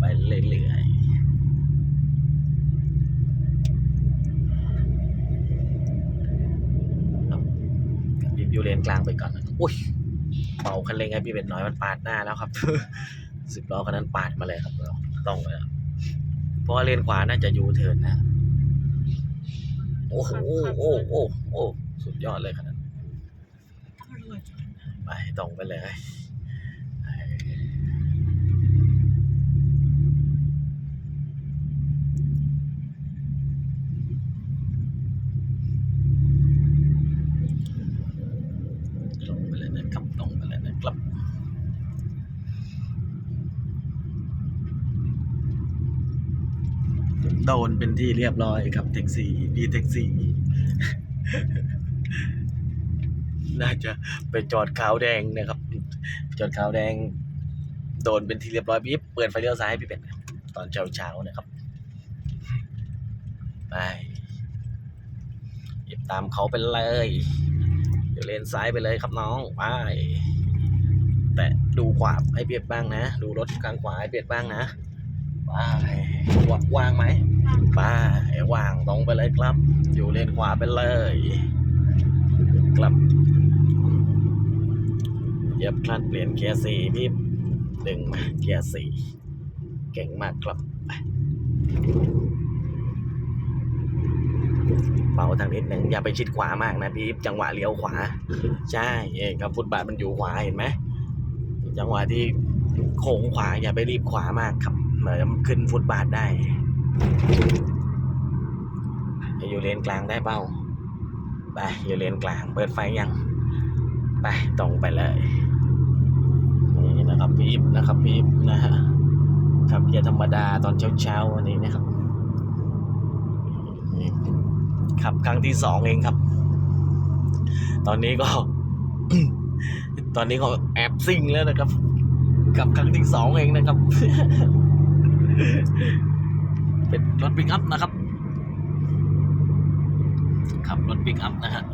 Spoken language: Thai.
ไปเรื่อยๆรีบอยู่เลนกลางไปก่อนนะครับอุ้ยเบาคันเร่งให้พี่เป็ดน้อยมันปาดหน้าแล้วครับสิบล้อคันนั้นปาดมาเลยครับเราต้องเลยครับเพราะว่าเลนขวาน่าจะยูเทิร์นนะโอ้โหโอ้โอ้โอ้สุดยอดเลยครับนั้นไปตรงไปเลยตรงไป เลยนะครับตรงไปเลยนะครับโดนเป็นที่เรียบร้อยครับแท็กซี่พี่แท็กซี่น่าจะไปจอดขาวแดงนะครับ จอดขาวแดง โดนเป็นที่เรียบร้อยพี่เปิดไฟเลี้ยวซ้ายให้พี่เป็ดตอนเช้าเช้าๆนะครับไปหยิบตามเขาไปเลย ดี๋ยวเลนซ้ายไปเลยครับน้องไปแต่ดูขวาให้เบียดบ้างนะ ดูรถข้างขวาให้เบียดบ้างนะไปวางวางไหมไปวางตรงไปเลยครับ อยู่เลนขวาไปเลยกลับเยียบคลันเปลี่ยนเกียร์สี่พี่ดึงมาเกียร์สี่เก่งมากครับ เบาทางนิดหนึ่งอย่าไปชิดขวามากนะพี่จังหวะเลี้ยวขวา ใช่เองครับฟุตบาทมันอยู่ขวาเห็นไหมจังหวะที่โค้งขวาอย่าไปรีบขวามากครับเหมือนขึ้นฟุตบาทได้อยู่เลนกลางได้เป้าไปอยู่เลนกลาง เปิดไฟยังไปตรงไปเลยนี่นะครับพีบนะครับพีบนะฮะขับเกียร์ธรรมดาตอนเช้าๆวันนี้นะครับ ครับ ครั้งที่สองเองครับ ตอนนี้ก็ ตอนนี้ก็แอบซิ่งแล้วนะครับขับครั้งที่สองเองนะครับ เป็นรถปิกอัพนะครับ ขับรถปิกอัพนะฮะ